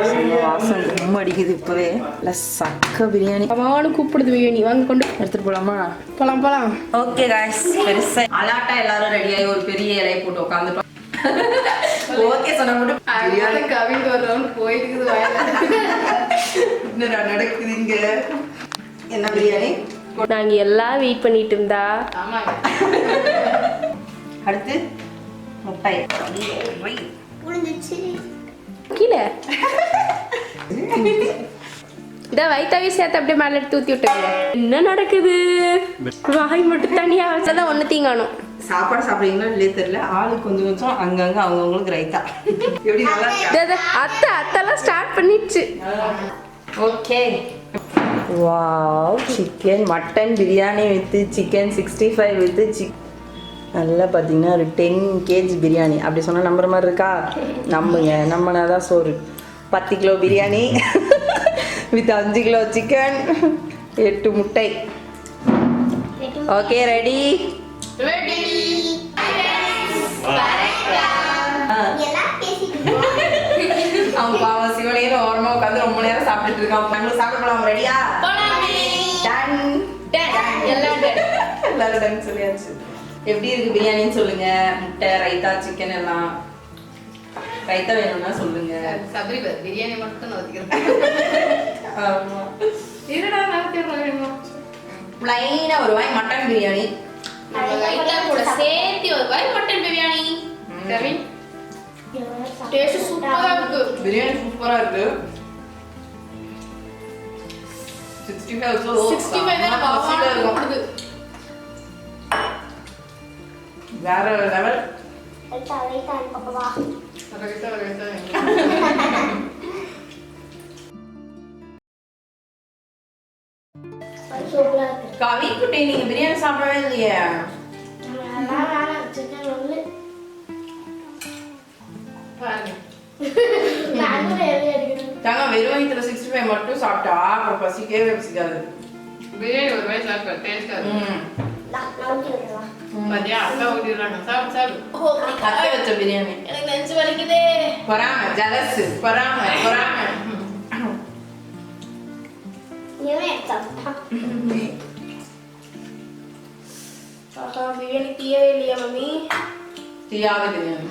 வாசம் ரொம்ப அடிக்குது இப்போவே. இல்லை சக்க பிரியாணி. அவனும் கூப்பிடுது பிரியாணி வாங்க கொண்டு எடுத்துட்டு போலாமா? போலாம் போலாம். ஓகே காய்ஸ் பெருசா. அலாட்டா எல்லாரும் ரெடியாகி ஒரு பெரிய இலையை போட்டு உட்காந்துட்டோம். ஓகே சொன்ன மட்டும் பிரியாணி கவிங்க ஒரு ரவுண்ட் போயிருக்குது என்னடா நடக்குது இங்க? என்ன பிரியாணி? நாங்க எல்லாம் வெயிட் பண்ணிட்டு இருந்தா. அடுத்து முட்டை. கீழே. இந்த வயித்தாவே சேர்த்து அப்படியே மேல எடுத்து ஊத்தி விட்டுருங்க. என்ன நடக்குது? வாய் மட்டும் தனியா வச்சதான் ஒண்ணு தீங்கானும். சாப்பாடு சாப்பிடுறீங்களா இல்லையே தெரியல. ஆளுக்கு கொஞ்சம் கொஞ்சம் அங்கங்க அவங்கவுங்களுக்கு ரைத்தா எப்படி நல்லா இருக்கா? அத்தை அத்தெல்லாம் ஸ்டார்ட் பண்ணிடுச்சு. Okay wow chicken mutton biryani with chicken sixty five வித்து சிக் நல்லா பார்த்தீங்கன்னா ஒரு டென் கேஜி பிரியாணி. அப்படி சொன்னால் நம்புற மாதிரி இருக்கா? நம்புங்க. நம்பினா தான் சோறு. பத்து கிலோ பிரியாணி வித் அஞ்சு கிலோ சிக்கன் எட்டு முட்டை. ஓகே ரெடி அவன் பாவம் சிவனையே ஓரமாக உட்காந்து ரொம்ப நேரம் சாப்பிட்டுட்டு இருக்கான். சாப்பிட போலாம். ரெடியா டன் எல்லாரும் டன் சொல்லியாச்சு. எப்படி இருக்கு பிரியாணின்னு சொல்லுங்க. முட்டை ரைத்தா சிக்கன் எல்லாம். ரைத்தா வேணும்னா சொல்லுங்க. சபரிபர் பிரியாணி மட்டும் நான் வச்சுக்கிறேன் ஆமா இருடா நடத்திடுறோம் பிளைனா ஒரு வாய் மட்டன் பிரியாணி. கூட சேர்த்து ஒரு வாய் மட்டன் பிரியாணி. கவின் டேஸ்ட் சூப்பரா இருக்கு. பிரியாணி சூப்பரா இருக்கு. சிக்ஸ்டி ஃபைவ் சிக்ஸ்டி ஃபைவ் தான் வேற லெவல் கவி குட்டி நீங்க பிரியாணி சாப்பிடவே இல்லையே? தாங்க வெறும் வயிற்றுல சிக்ஸ்டி ஃபைவ் மட்டும் சாப்பிட்டா அப்புறம் பசிக்கவே பசிக்காது. பிரியாணி ஒரு வாய் சாப்பிட்டேன் டேஸ்டா ம் மதியம் அக்கா ஊட்டிடுறாங்க சாப்பிடு சாப்பிடு அத்தை வச்ச பிரியாணி எனக்கு நெஞ்சு வலிக்குதே பொறாம ஜலஸ் பொறாம பொறாம ஆஹா பிரியாணி தீயவே இல்லையா மம்மி தீயாத பிரியாணி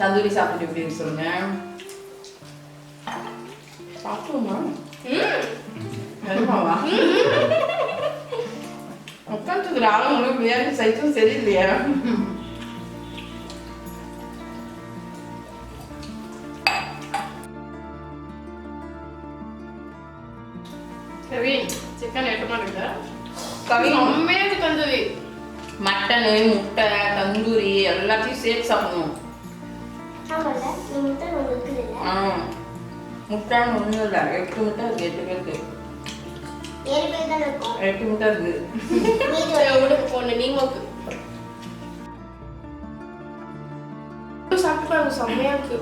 தந்தூரி சாப்பிட்டு எப்படி இருக்கு சொல்லுங்க சாப்பிடுமா நிஜமாவா உட்காந்துக்கிற ஆளும் உங்களுக்கு பிரியாணி சைஸும் சரியில்லையா சிக்கன் எட்டுமா இருக்குதா கவி செம்மையா தந்தூரி மட்டனு முட்டை தந்தூரி எல்லாத்தையும் சேர்த்து சாப்பிடணும் ஆ. முட்டைன்னு ஒன்றும் இல்லை. எட்டு முட்டை இருக்கு எட்டு பேருக்கு. எட்டு முட்டை இருக்கு போன நீங்க சாப்பிட்டு செம்மையா இருக்கு.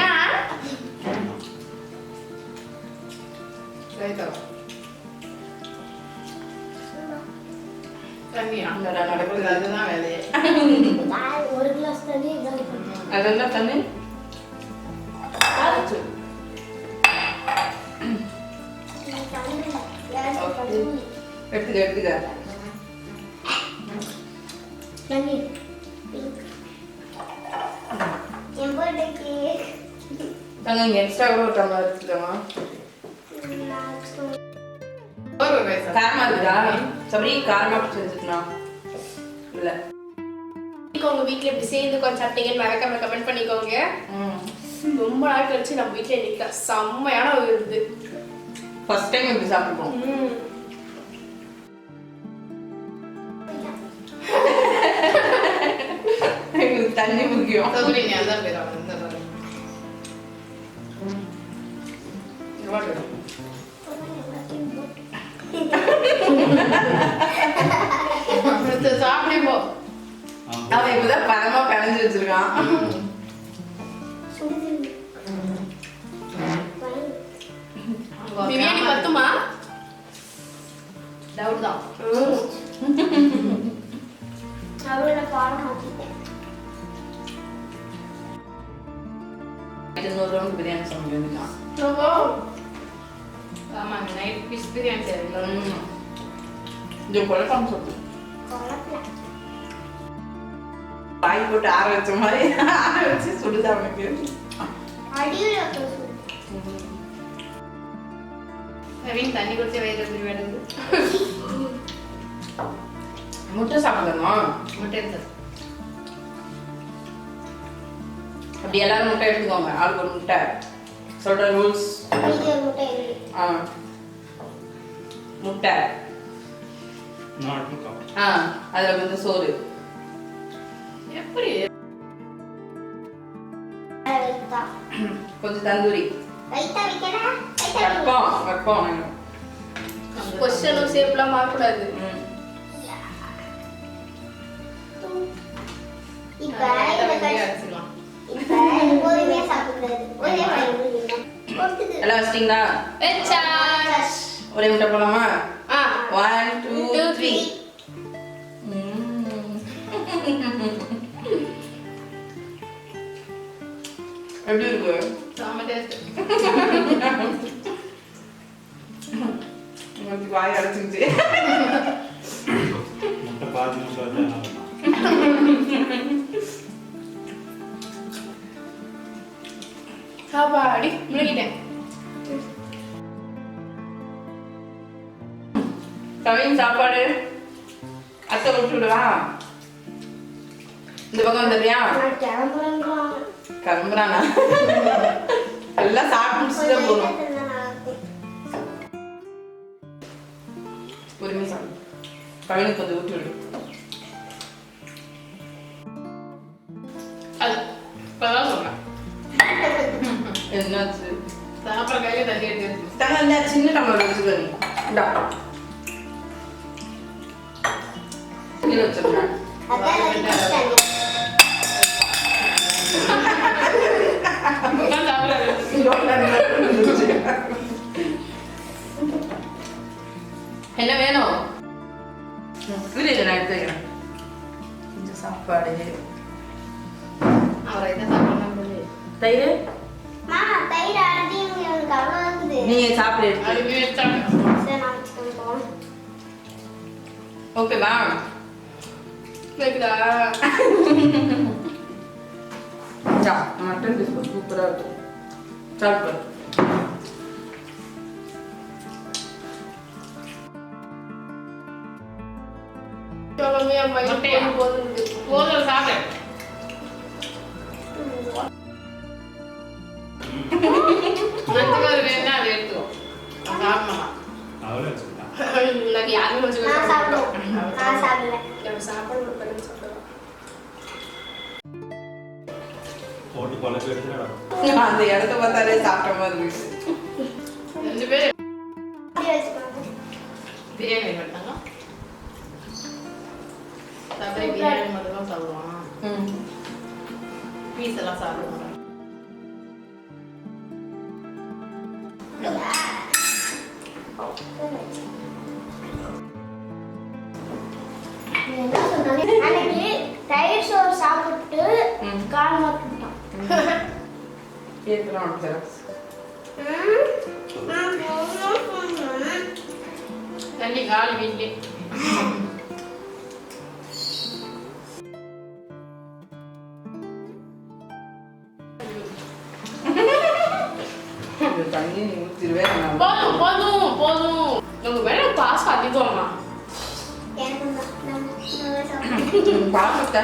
ஏன்? ரைத்தா எடுத்துக்க எடுத்துக்க. தங்க இங்கே எக்ஸ்ட்ரா கூட ஒரு டம்ளர் எடுத்துக்கோமா ஒரு ஒரு வயசு. காரமா இருக்குதா சபரி காரமா செஞ்சுக்கலாம் இல்லை. உங்க வீட்ல இப்படி சேர்ந்து உட்காந்து சாப்பிட்டீங்கன்னு மறக்காம கமெண்ட் பண்ணிக்கோங்க. ம். ரொம்ப நாள் கழிச்சு நம்ம வீட்ல இன்னைக்கு செம்மையான ஒரு இது. ஃபர்ஸ்ட் டைம் இப்படி சாப்பிடுவோம் தண்ணி முக்கியம். நீ அதான் பேர். அடுத்து சாப்பிடு போ அவன் இப்பதான் பழமா பிணைஞ்சு வச்சிருக்கான். பிரியாணி பத்துமா? டவுட் தான். ரவுண்ட் பிரியாணி சமைக்க வேண்டியதான் ஆமாங்க நைட் ஃபிஷ் பிரியாணி செய்யறீங்களா இது குழப்பம் சொல்லு. குழப்பல வாய் போட்டு ஆற வச்ச மாதிரி ஆற வச்சு சுடுது அவனுக்கு. நவீன் தண்ணி குடிச்சு வயிறு எப்படி வேணுது? முட்டை சாப்பிடணுமா? முட்டை எடுத்து அப்படி எல்லாரும் முட்டை எடுத்துக்கோங்க. ஆளுக்கு ஒரு முட்டை. சொல்ற ரூல்ஸ் ஆ. முட்டை. ஆ அதுல கொஞ்சம் சோறு. எப்படி? கொஞ்சம் தந்தூரி. வெப்பம் வெப்பம் கொஸ்டனும் ஷேப்லாம் மாறக்கூடாது. எல்லாம் வச்சிட்டீங்களா வெச்சாஸ் ஒரே முட்டை போலாமா ஆ one two Two, three three. எப்படி இருக்கு செம்ம டேஸ்ட் உங்களுக்கு வாய் அடைச்சிருச்சு முட்டை பாதி சாப்பாடி முழுகிட்டேன். கவின் சாப்பாடு. அத்தை விட்டு விடுவா? இந்த பக்கம் வந்துடுறியா. கிளம்புறானா? எல்லாம் சாப்பிட்டு முடிச்சுட்டு போகணும். பொறுமையாக சாப்பிடு. கவினுக்கு கொஞ்சம் ஊற்றி விடு. என்னாச்சு சாப்பிட்ற கையில தண்ணி எடுத்து வச்சு தங்க இந்த சின்ன அவ்வளவு இருக்குது. நீ சாப்பிடு. எடுத்து. ஓகேவா கேக்குதா? சா மட்டன் பிஸ்கட் சூப்பராக இருக்கும். சாப்பிடு? போதும் போதும். சாப்பிடு வேணா அதை எடுத்துக்கோ சாப்பிடலாம் அவளே வச்சுக்கிட்டான் நாங்க யாருமே கொஞ்சம் நான் சாப்பிடுவேன். நான் சாப்பிடல. நம்ம சாப்பாடு ஒரு பண்ணி சாப்பிடலாம் போட்டு எடுத்துடா அந்த இடத்த பார்த்தாலே சாப்பிட்ட மாதிரி இருக்கு ரெண்டு. பிரியாணி பண்ணிட்டாங்க சாப்பிட பிரியாணி மட்டும் சாப்பிடுவான் ம் பீஸ் எல்லாம் சாப்பிட மாட்டான் நீ அன்னைக்கு தயிர் சோறு சாப்பிட்டு. கால் மாத்திட்டான். கேட்கலாம் ஜெராக்ஸ். தண்ணி காலி இந்த தண்ணி நான் போதும் போதும் போதும் உங்க மேல பாசம் அதிகமா பார்த்துட்ட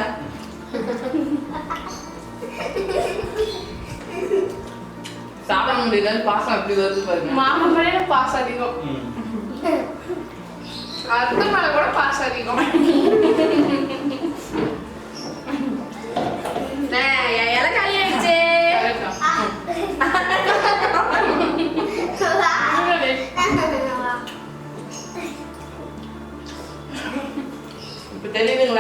சாப்பிட முடியலன்னு பாசம் எப்படி வருது பாருங்க. மாமா மேல பாசம் அதிகம். அத்தை மேல கூட பாசம் அதிகம்.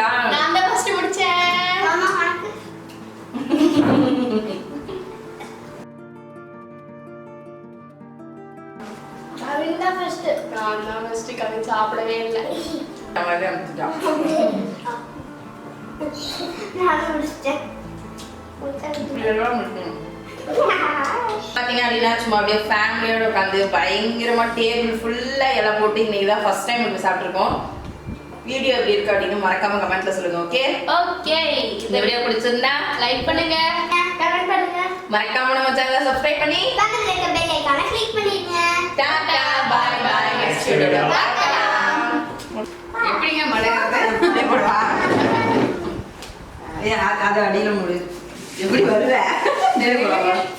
தெரியுதுங்களா நான் தான் ஃபர்ஸ்ட் முடிச்சேன் மாமா, உனக்கு? கவின் தான் first. நான் தான் ஃபர்ஸ்ட் கவி சாப்பிடவே இல்லை அவளே. நான் முடிச்சிட்டேன். பார்த்தீங்க அப்படின்னா சும்மா அப்படியே ஃபேமிலியோட உட்காந்து பயங்கரமா டேபிள் ஃபுல்லா இலை போட்டு இன்னைக்கு தான் ஃபர்ஸ்ட் டைம் சாப்பிட்ருக்கோம் வீடியோ எப்படி இருக்கு அப்படின்னு மறக்காம கமெண்ட்ல சொல்லுங்க ஓகே ஓகே இந்த வீடியோ பிடிச்சிருந்தா லைக் பண்ணுங்க. கமெண்ட் பண்ணுங்க. மறக்காம நம்ம சேனலை சப்ஸ்கிரைப் பண்ணி பக்கத்துல இருக்க பெல் ஐகானை கிளிக் பண்ணிடுங்க டாடா பாய் பாய் நெக்ஸ்ட் வீடியோல பார்க்கலாம். எப்படிங்க மலைறது எப்படா ஏன் அது அடியில முடி. எப்படி வருவே? நேரம்